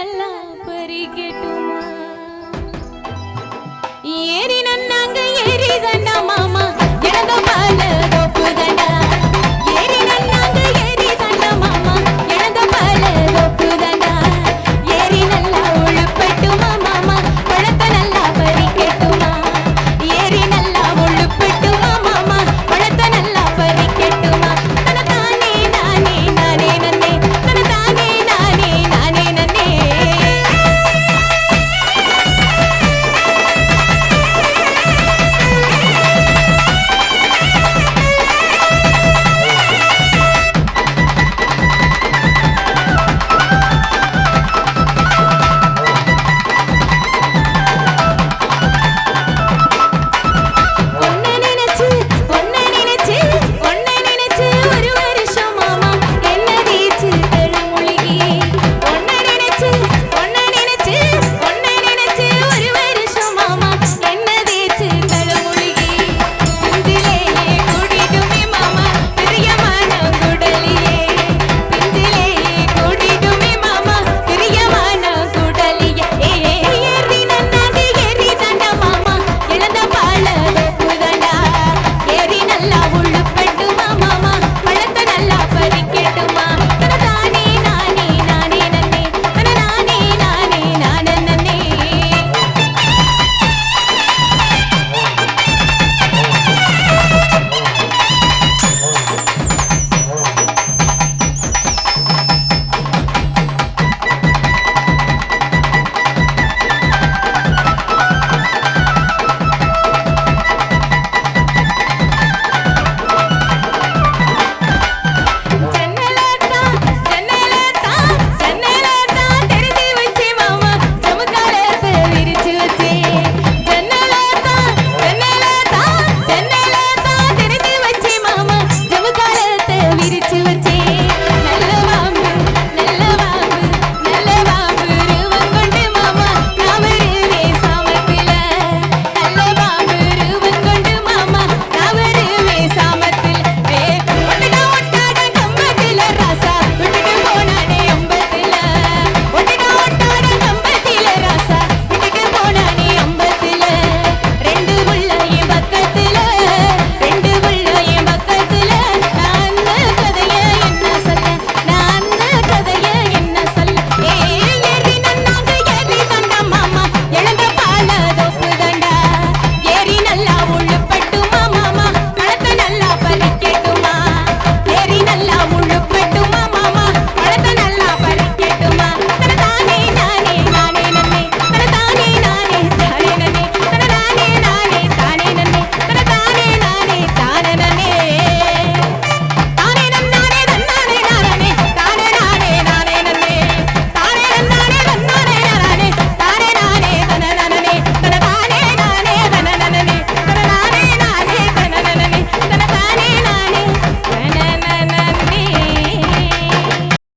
எல்லாம் பறிக்கட்டுமா? ஏறி நன்னாங்க ஏறி தண்டா மாமா இழந்த பாலதோ it to a day.